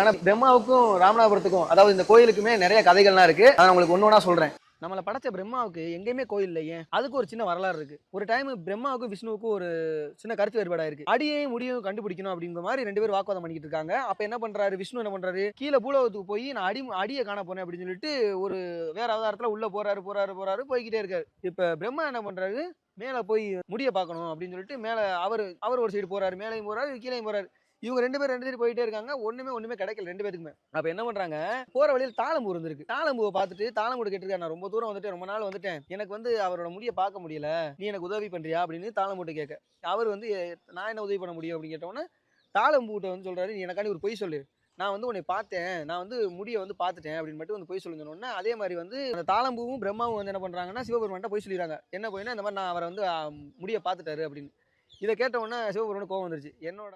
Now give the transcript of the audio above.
ஆனா பிரம்மாவுக்கும் ராமநாதபுரத்துக்கும் அதாவது இந்த கோயிலுக்குமே நிறைய கதைகள்லாம் இருக்கு. அதை நான் உங்களுக்கு ஒன்று ஒன்றா சொல்றேன். நம்மளை படைச்ச பிரம்மாவுக்கு எங்கேயுமே கோயில் இல்லை ஏன் அதுக்கு ஒரு சின்ன வரலாறு இருக்கு. ஒரு டைம் பிரம்மாவுக்கும் விஷ்ணுவுக்கும் ஒரு சின்ன கருத்து வேறுபாடா இருக்கு. அடியையும் முடியும் கண்டுபிடிக்கணும் அப்படிங்கிற மாதிரி ரெண்டு பேரும் வாக்குவாதம் பண்ணிக்கிட்டு இருக்காங்க. அப்ப என்ன பண்றாரு? விஷ்ணு என்ன பண்றாரு? கீழே பூலோகத்துக்கு போய் நான் அடி அடியை காண போறேன் அப்படின்னு சொல்லிட்டு ஒரு வேற அவதாரத்துல உள்ள போறாரு போறாரு போறாரு போய்கிட்டே இருக்காரு. இப்ப பிரம்மா என்ன பண்றாரு? மேல போய் முடிய பார்க்கணும் அப்படின்னு சொல்லிட்டு மேல அவர் அவர் ஒரு சைடு போறாரு மேலையும் போறாரு கீழேயும் போறாரு. இவங்க ரெண்டு பேரும் ரெண்டு சைடு போயிட்டே இருக்காங்க. ஒண்ணுமே ஒண்ணுமே கிடைக்கல. ரெண்டு பேருக்குமே அப்ப என்ன பண்றாங்க? போற வழியில் தாளம்பூ இருந்திருக்கு தாளம்பூவை பார்த்துட்டு தாளம்பூடு கேட்டிருக்காரு. நான் ரொம்ப தூரம் வந்துட்டேன். ரொம்ப நாள் வந்துட்டேன். எனக்கு வந்து அவரோட முடிய பார்க்க முடியல. நீ எனக்கு உதவி பண்றியா? அப்படின்னு தாளம்பூட்ட கேட்க. அவர் வந்து நான் என்ன உதவி பண்ண முடியும்? அப்படின்னு கேட்டோன்னே தாளம்பூட்டை வந்து சொல்றாரு. நீ எனக்காண்டி ஒரு பொய் சொல்லு. நான் வந்து உன்னை பார்த்தேன். நான் வந்து முடியை வந்து பார்த்துட்டேன். அப்படின்னு மட்டும் வந்து பொய் சொல்லி அதே மாதிரி வந்து அந்த தாளம்பூவும் பிரம்மாவும் வந்து என்ன பண்றாங்கன்னா சிவபெருமான்ட்ட பொய் சொல்லிடுறாங்க. என்ன பொய்னா இந்த மாதிரி நான் அவரை வந்து முடியை பார்த்துட்டாரு அப்படின்னு. இதை கேட்ட உடனே சிவபெருமானுக்கு கோவம் வந்துருச்சு. என்னோட